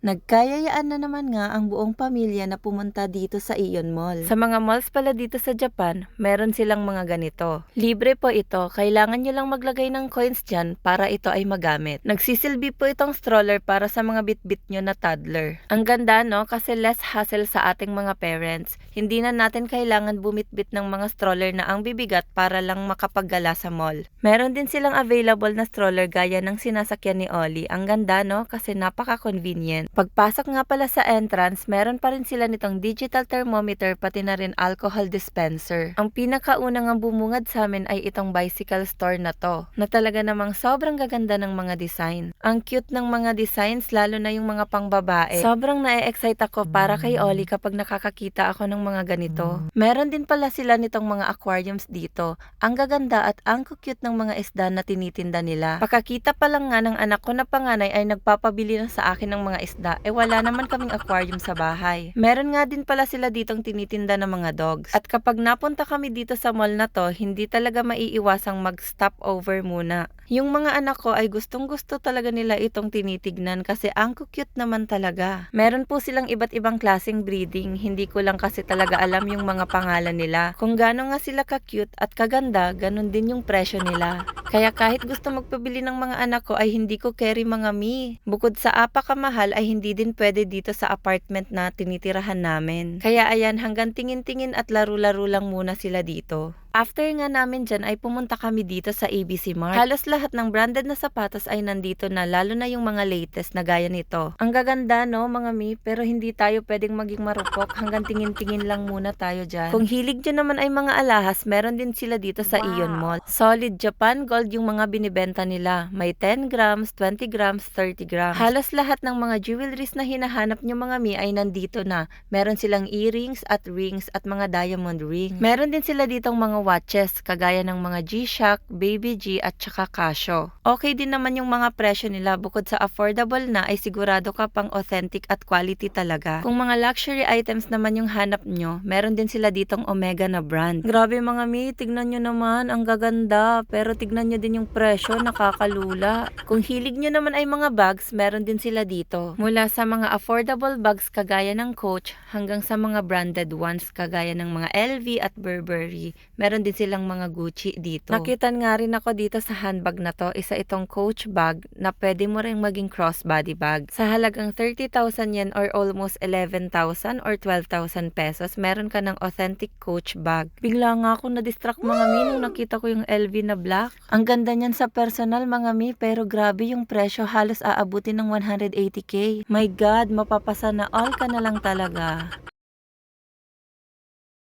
Nagkayayaan na naman nga ang buong pamilya na pumunta dito sa Ion Mall. Sa mga malls pala dito sa Japan, meron silang mga ganito. Libre po ito, kailangan nyo lang maglagay ng coins dyan para ito ay magamit. Nagsisilbi po itong stroller para sa mga bitbit nyo na toddler. Ang ganda no, kasi less hassle sa ating mga parents. Hindi na natin kailangan bumitbit ng mga stroller na ang bibigat para lang makapaggala sa mall. Meron din silang available na stroller gaya ng sinasakyan ni Ollie. Ang ganda no, kasi napaka-convenient. Pagpasok nga pala sa entrance, meron pa rin sila nitong digital thermometer pati na rin alcohol dispenser. Ang pinakaunang ang bumungad sa amin ay itong bicycle store na to, na talaga namang sobrang gaganda ng mga design. Ang cute ng mga designs, lalo na yung mga pangbabae. Sobrang na-excite ako para kay Oli kapag nakakakita ako ng mga ganito. Meron din pala sila nitong mga aquariums dito. Ang gaganda at ang cute ng mga isda na tinitinda nila. Pakakita pa lang nga ng anak ko na panganay ay nagpapabili na sa akin ng mga isda, eh wala naman kaming aquarium sa bahay. Meron nga din pala sila ditong tinitinda ng mga dogs. At kapag napunta kami dito sa mall na to, hindi talaga maiiwasang mag-stop over muna. Yung mga anak ko ay gustong gusto talaga nila itong tinitignan kasi ang cute naman talaga. Meron po silang iba't ibang klaseng breeding, hindi ko lang kasi talaga alam yung mga pangalan nila. Kung gaano nga sila ka-cute at kaganda, ganun din yung presyo nila. Kaya kahit gusto magpabili ng mga anak ko ay hindi ko carry mga mi. Bukod sa apa kamahal ay hindi din pwede dito sa apartment na tinitirahan namin. Kaya ayan hanggang tingin-tingin at laro-laro lang muna sila dito. After nga namin dyan ay pumunta kami dito sa ABC Mart. Halos lahat ng branded na sapatos ay nandito na lalo na yung mga latest na gaya nito. Ang gaganda no mga mi pero hindi tayo pwedeng maging marupok hanggang tingin-tingin lang muna tayo dyan. Kung hilig dyan naman ay mga alahas meron din sila dito sa Ion Mall. Solid Japan Gold yung mga binibenta nila. May 10 grams, 20 grams, 30 grams. Halos lahat ng mga jewelries na hinahanap nyo mga mi ay nandito na. Meron silang earrings at rings at mga diamond ring. Meron din sila ditong mga watches kagaya ng mga G-Shock, Baby G at saka Casio. Okay din naman yung mga presyo nila bukod sa affordable na ay sigurado ka pang authentic at quality talaga. Kung mga luxury items naman yung hanap nyo, meron din sila ditong Omega na brand. Grabe mga mi, tignan nyo naman, ang gaganda. Pero tignan nyo din yung presyo, nakakalula. Kung hilig nyo naman ay mga bags, meron din sila dito. Mula sa mga affordable bags kagaya ng Coach hanggang sa mga branded ones kagaya ng mga LV at Burberry. Meron din silang mga Gucci dito. Nakitan nga rin ako dito sa handbag na to, isa itong Coach bag na pwede mo rin maging crossbody bag. Sa halagang 30,000 yen or almost 11,000 or 12,000 pesos, meron ka ng authentic Coach bag. Bigla nga ako na-distract mga mi nung nakita ko yung LV na black. Ang ganda niyan sa personal mga mi, pero grabe yung presyo halos aabutin ng 180k. My God, mapapasa na all ka na lang talaga.